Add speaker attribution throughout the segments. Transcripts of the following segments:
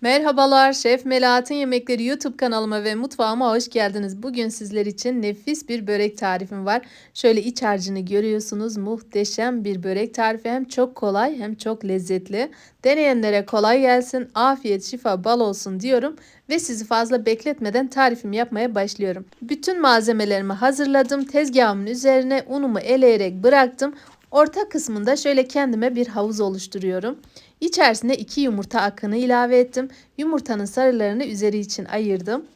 Speaker 1: Merhabalar, Şef Melahat'in Yemekleri YouTube kanalıma ve mutfağıma hoş geldiniz. Bugün sizler için nefis bir börek tarifim var. Şöyle iç harcını görüyorsunuz. Muhteşem bir börek tarifi. Hem çok kolay hem çok lezzetli. Deneyenlere kolay gelsin, afiyet, şifa, bal olsun diyorum. Ve sizi fazla bekletmeden tarifimi yapmaya başlıyorum. Bütün malzemelerimi hazırladım. Tezgahımın üzerine unumu eleyerek bıraktım. Orta kısmında şöyle kendime bir havuz oluşturuyorum. İçerisine 2 yumurta akını ilave ettim. Yumurtanın sarılarını üzeri için ayırdım.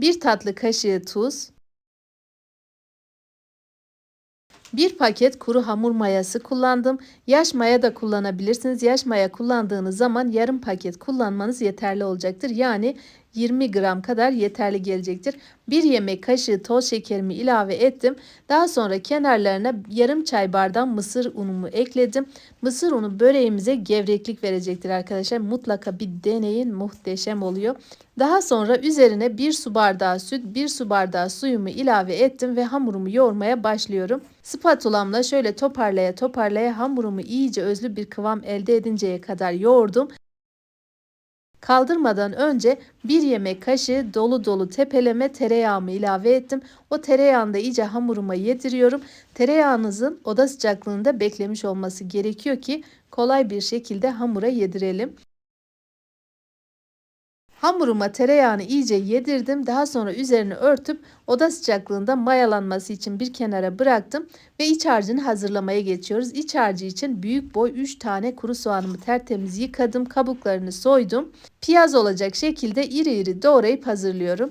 Speaker 1: 1 tatlı kaşığı tuz. 1 paket kuru hamur mayası kullandım. Yaş maya da kullanabilirsiniz. Yaş maya kullandığınız zaman yarım paket kullanmanız yeterli olacaktır. Yani 20 gram kadar yeterli gelecektir. 1 yemek kaşığı toz şekerimi ilave ettim. Daha sonra kenarlarına yarım çay bardağı mısır unumu ekledim. Mısır unu böreğimize gevreklik verecektir arkadaşlar. Mutlaka bir deneyin muhteşem oluyor. Daha sonra üzerine 1 su bardağı süt, 1 su bardağı suyumu ilave ettim ve hamurumu yoğurmaya başlıyorum. Spatulamla şöyle toparlaya toparlaya hamurumu iyice özlü bir kıvam elde edinceye kadar yoğurdum. Kaldırmadan önce bir yemek kaşığı dolu dolu tepeleme tereyağımı ilave ettim. O tereyağını da iyice hamuruma yediriyorum. Tereyağınızın oda sıcaklığında beklemiş olması gerekiyor ki kolay bir şekilde hamura yedirelim. Hamuruma tereyağını iyice yedirdim. Daha sonra üzerine örtüp oda sıcaklığında mayalanması için bir kenara bıraktım ve iç harcını hazırlamaya geçiyoruz. İç harcı için büyük boy 3 tane kuru soğanımı tertemiz yıkadım. Kabuklarını soydum. Piyaz olacak şekilde iri iri doğrayıp hazırlıyorum.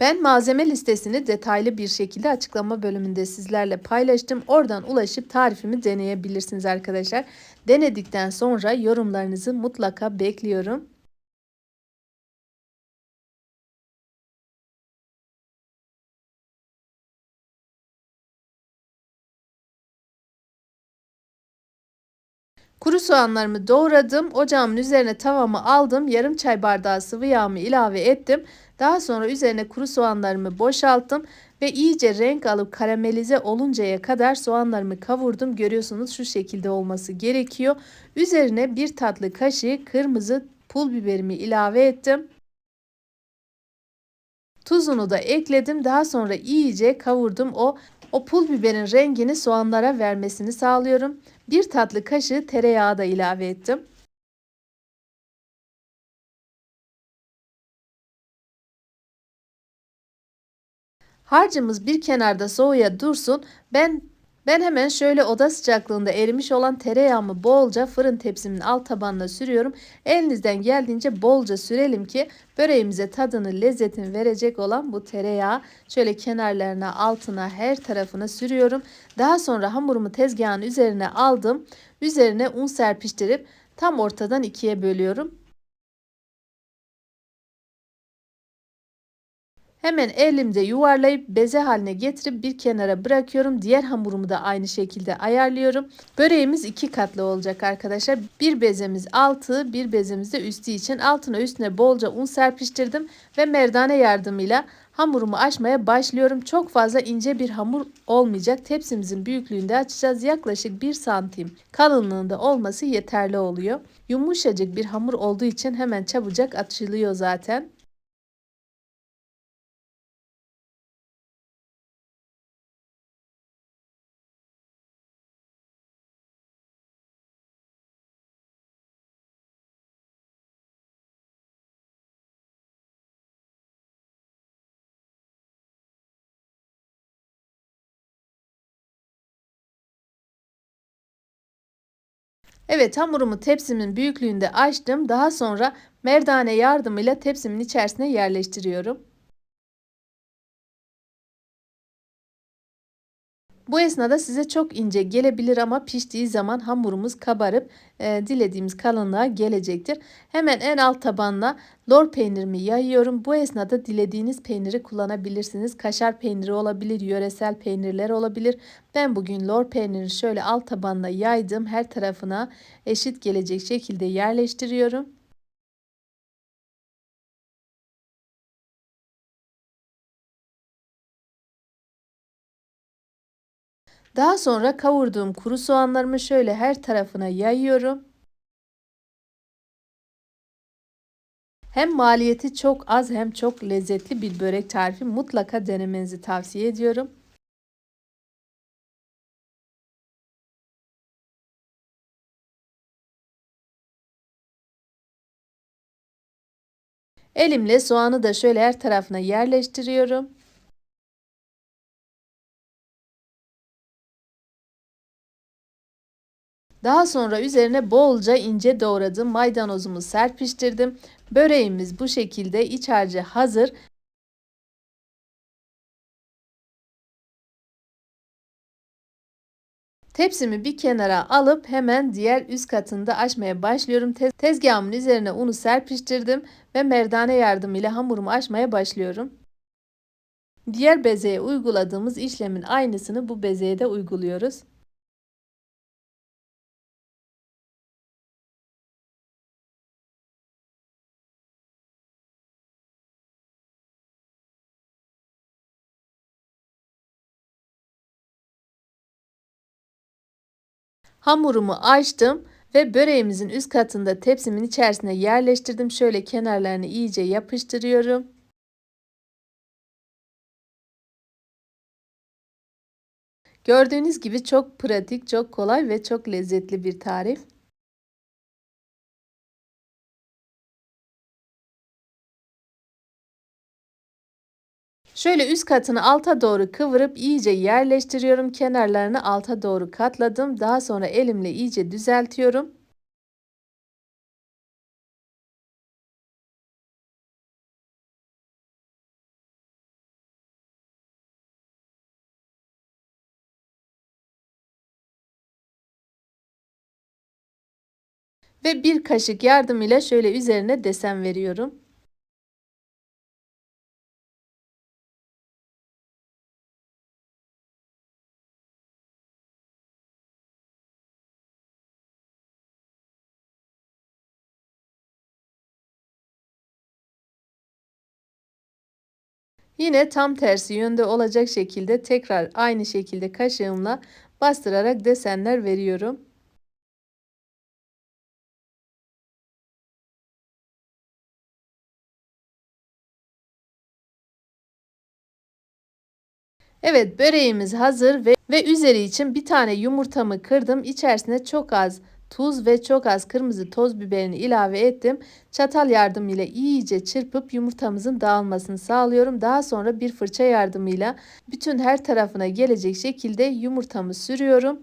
Speaker 1: Ben malzeme listesini detaylı bir şekilde açıklama bölümünde sizlerle paylaştım. Oradan ulaşıp tarifimi deneyebilirsiniz arkadaşlar. Denedikten sonra yorumlarınızı mutlaka bekliyorum. Kuru soğanlarımı doğradım. Ocağımın üzerine tavamı aldım. Yarım çay bardağı sıvı yağımı ilave ettim. Daha sonra üzerine kuru soğanlarımı boşalttım ve iyice renk alıp karamelize oluncaya kadar soğanlarımı kavurdum. Görüyorsunuz şu şekilde olması gerekiyor. Üzerine bir tatlı kaşığı kırmızı pul biberimi ilave ettim. Tuzunu da ekledim. Daha sonra iyice kavurdum. O o pul biberin rengini soğanlara vermesini sağlıyorum. Bir tatlı kaşığı tereyağı da ilave ettim. Harcımız bir kenarda soğuya dursun. Ben ben hemen şöyle oda sıcaklığında erimiş olan tereyağımı bolca fırın tepsimin alt tabanına sürüyorum. Elinizden geldiğince bolca sürelim ki böreğimize tadını, lezzetini verecek olan bu tereyağı şöyle kenarlarına, altına, her tarafına sürüyorum. Daha sonra hamurumu tezgahın üzerine aldım. Üzerine un serpiştirip tam ortadan ikiye bölüyorum. Hemen elimde yuvarlayıp beze haline getirip bir kenara bırakıyorum. Diğer hamurumu da aynı şekilde ayarlıyorum. Böreğimiz iki katlı olacak arkadaşlar. Bir bezemiz altı, bir bezemiz de üstü için altına üstüne bolca un serpiştirdim ve merdane yardımıyla hamurumu açmaya başlıyorum. Çok fazla ince bir hamur olmayacak. Tepsimizin büyüklüğünde açacağız. Yaklaşık 1 santim kalınlığında olması yeterli oluyor. Yumuşacık bir hamur olduğu için hemen çabucak açılıyor zaten. Evet hamurumu tepsimin büyüklüğünde açtım. Daha sonra merdane yardımıyla tepsimin içerisine yerleştiriyorum. Bu esnada size çok ince gelebilir ama piştiği zaman hamurumuz kabarıp e, dilediğimiz kalınlığa gelecektir. Hemen en alt tabanına lor peynirimi yayıyorum. Bu esnada dilediğiniz peyniri kullanabilirsiniz. Kaşar peyniri olabilir, yöresel peynirler olabilir. Ben bugün lor peynirini şöyle alt tabanına yaydım. Her tarafına eşit gelecek şekilde yerleştiriyorum. Daha sonra kavurduğum kuru soğanlarımı şöyle her tarafına yayıyorum. Hem maliyeti çok az hem çok lezzetli bir börek tarifi mutlaka denemenizi tavsiye ediyorum. Elimle soğanı da şöyle her tarafına yerleştiriyorum. Daha sonra üzerine bolca ince doğradığım maydanozumu serpiştirdim. Böreğimiz bu şekilde iç harcı hazır. Tepsimi bir kenara alıp hemen diğer üst katında açmaya başlıyorum. Tez tezgahımın üzerine unu serpiştirdim ve merdane yardımıyla hamurumu açmaya başlıyorum. Diğer bezeye uyguladığımız işlemin aynısını bu bezeye de uyguluyoruz. Hamurumu açtım ve böreğimizin üst katında tepsimin içerisine yerleştirdim. Şöyle kenarlarını iyice yapıştırıyorum. Gördüğünüz gibi çok pratik, çok kolay ve çok lezzetli bir tarif. Şöyle üst katını alta doğru kıvırıp iyice yerleştiriyorum. Kenarlarını alta doğru katladım. Daha sonra elimle iyice düzeltiyorum. Ve bir kaşık yardımıyla şöyle üzerine desen veriyorum. Yine tam tersi yönde olacak şekilde tekrar aynı şekilde kaşığımla bastırarak desenler veriyorum. Evet böreğimiz hazır ve, ve üzeri için bir tane yumurtamı kırdım. İçerisine çok az tuz ve çok az kırmızı toz biberini ilave ettim. Çatal yardımıyla iyice çırpıp yumurtamızın dağılmasını sağlıyorum. Daha sonra bir fırça yardımıyla bütün her tarafına gelecek şekilde yumurtamı sürüyorum.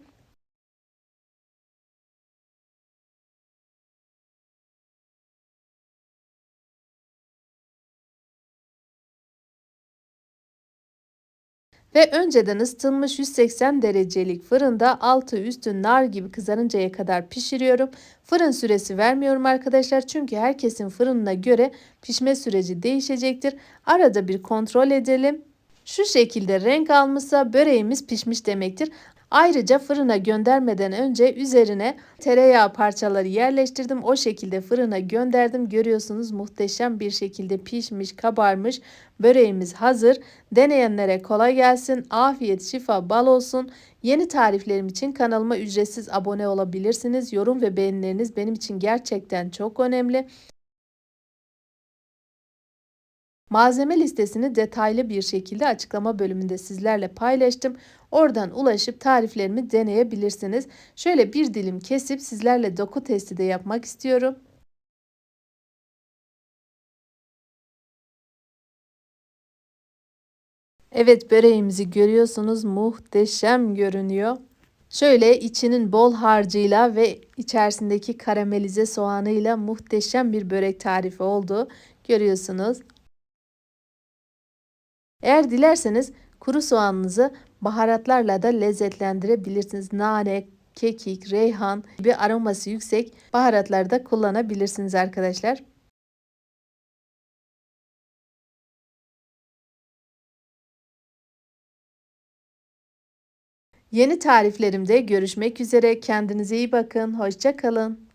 Speaker 1: Ve önceden ısıtılmış 180 derecelik fırında altı üstü nar gibi kızarıncaya kadar pişiriyorum. Fırın süresi vermiyorum arkadaşlar çünkü herkesin fırınına göre pişme süreci değişecektir. Arada bir kontrol edelim. Şu şekilde renk almışsa böreğimiz pişmiş demektir. Ayrıca fırına göndermeden önce üzerine tereyağı parçaları yerleştirdim. O şekilde fırına gönderdim. Görüyorsunuz muhteşem bir şekilde pişmiş, kabarmış. Böreğimiz hazır. Deneyenlere kolay gelsin. Afiyet, şifa, bal olsun. Yeni tariflerim için kanalıma ücretsiz abone olabilirsiniz. Yorum ve beğenileriniz benim için gerçekten çok önemli. Malzeme listesini detaylı bir şekilde açıklama bölümünde sizlerle paylaştım. Oradan ulaşıp tariflerimi deneyebilirsiniz. Şöyle bir dilim kesip sizlerle doku testi de yapmak istiyorum. Evet böreğimizi görüyorsunuz muhteşem görünüyor. Şöyle içinin bol harcıyla ve içerisindeki karamelize soğanıyla muhteşem bir börek tarifi oldu. Görüyorsunuz. Eğer dilerseniz kuru soğanınızı baharatlarla da lezzetlendirebilirsiniz. Nane, kekik, reyhan gibi aroması yüksek baharatlar da kullanabilirsiniz arkadaşlar. Yeni tariflerimde görüşmek üzere. Kendinize iyi bakın. Hoşça kalın.